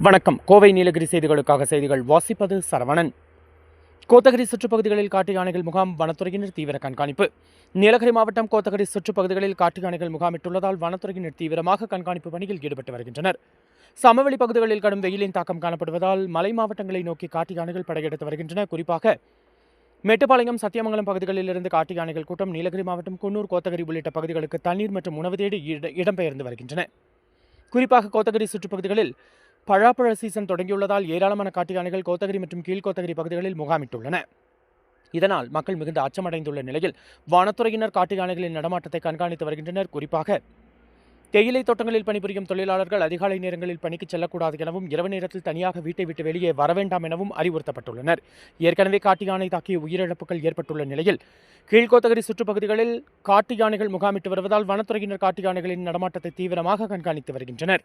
வணக்கம். கோவை நீலகிரி செய்திகளுக்காக செய்திகள் வாசிப்பது சரவணன். கோத்தகிரி சுற்றுப்பகுதிகளில் காட்டு யானைகள் முகாம் வனத்துறையினர் தீவிர கண்காணிப்பு. நீலகிரி மாவட்டம் கோத்தகிரி சுற்றுப்பகுதிகளில் காட்டு யானைகள் முகாமிட்டுள்ளதால் வனத்துறையினர் தீவிரமாக கண்காணிப்பு பணியில் ஈடுபட்டு வருகின்றனர். சமவெளி பகுதிகளில் கடும் வெயிலின் தாக்கம் காணப்படுவதால் மலை மாவட்டங்களை நோக்கி காட்டு யானைகள் படையெடுத்து வருகின்றன. குறிப்பாக மேட்டுப்பாளையம் சத்தியமங்கலம் பகுதிகளில் இருந்து காட்டு யானைகள் கூட்டம் நீலகிரி மாவட்டம் குன்னூர் கோத்தகிரி உள்ளிட்ட பகுதிகளுக்கு தண்ணீர் மற்றும் உணவு தேடி இட- இடம்பெயர்ந்து வருகின்றன. குறிப்பாக கோத்தகிரி சுற்றுப்பகுதிகளில் பழாப்பழ சீசன் தொடங்கியுள்ளதால் ஏராளமான காட்டு யானைகள் கோத்தகிரி மற்றும் கீழ்கோத்தகிரி பகுதிகளில் முகாமிட்டுள்ளன. இதனால் மக்கள் மிகுந்த அச்சமடைந்துள்ள நிலையில் வனத்துறையினர் காட்டு யானைகளின் நடமாட்டத்தை கண்காணித்து வருகின்றனர். குறிப்பாக தேயிலை தோட்டங்களில் பணிபுரியும் தொழிலாளர்கள் அதிகாலை நேரங்களில் பணிக்கு செல்லக்கூடாது எனவும் இரவு நேரத்தில் தனியாக வீட்டை விட்டு வெளியே வர வேண்டாம் எனவும் அறிவுறுத்தப்பட்டுள்ளனர். ஏற்கனவே காட்டு யானை தாக்கிய உயிரிழப்புகள் ஏற்பட்டுள்ள நிலையில் கீழ்கோத்தகிரி சுற்றுப்பகுதிகளில் காட்டு யானைகள் முகாமிட்டு வருவதால் வனத்துறையினர் காட்டு யானைகளின் நடமாட்டத்தை தீவிரமாக கண்காணித்து வருகின்றனர்.